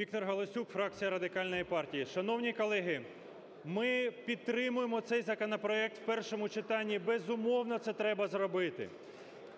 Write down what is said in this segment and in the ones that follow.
Віктор Галасюк, фракція Радикальної партії. Шановні колеги, ми підтримуємо цей законопроект в першому читанні. Безумовно, це треба зробити.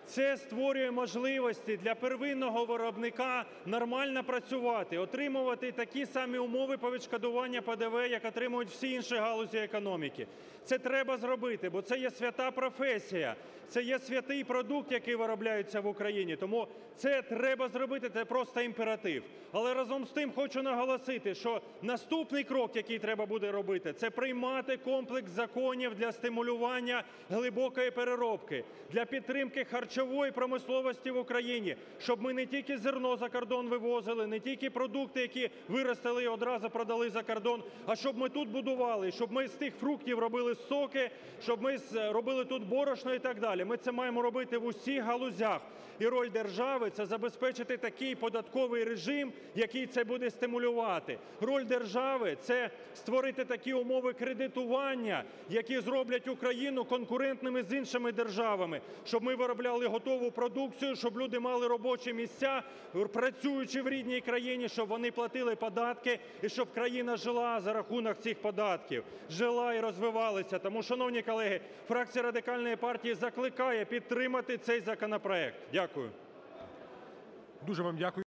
Це створює можливості для первинного виробника нормально працювати, отримувати такі самі умови по відшкодуванню ПДВ, як отримують всі інші галузі економіки. Це треба зробити, бо це є свята професія, це є святий продукт, який виробляється в Україні. Тому це треба зробити, це просто імператив. Але разом з тим хочу наголосити, що наступний крок, який треба буде робити, це приймати комплекс законів для стимулювання глибокої переробки, для підтримки харчової промисловості в Україні, щоб ми не тільки зерно за кордон вивозили, не тільки продукти, які виростили і одразу продали за кордон, а щоб ми тут будували, щоб ми з тих фруктів робили соки, щоб ми робили тут борошно і так далі. Ми це маємо робити в усіх галузях. І роль держави – це забезпечити такий податковий режим, який це буде стимулювати. Роль держави – це створити такі умови кредитування, які зроблять Україну конкурентними з іншими державами, щоб ми виробляли готову продукцію, щоб люди мали робочі місця, працюючи в рідній країні, щоб вони платили податки і щоб країна жила за рахунок цих податків, жила і розвивалася. Тому, шановні колеги, фракція Радикальної партії закликає підтримати цей законопроект. Дякую. Дуже вам дякую.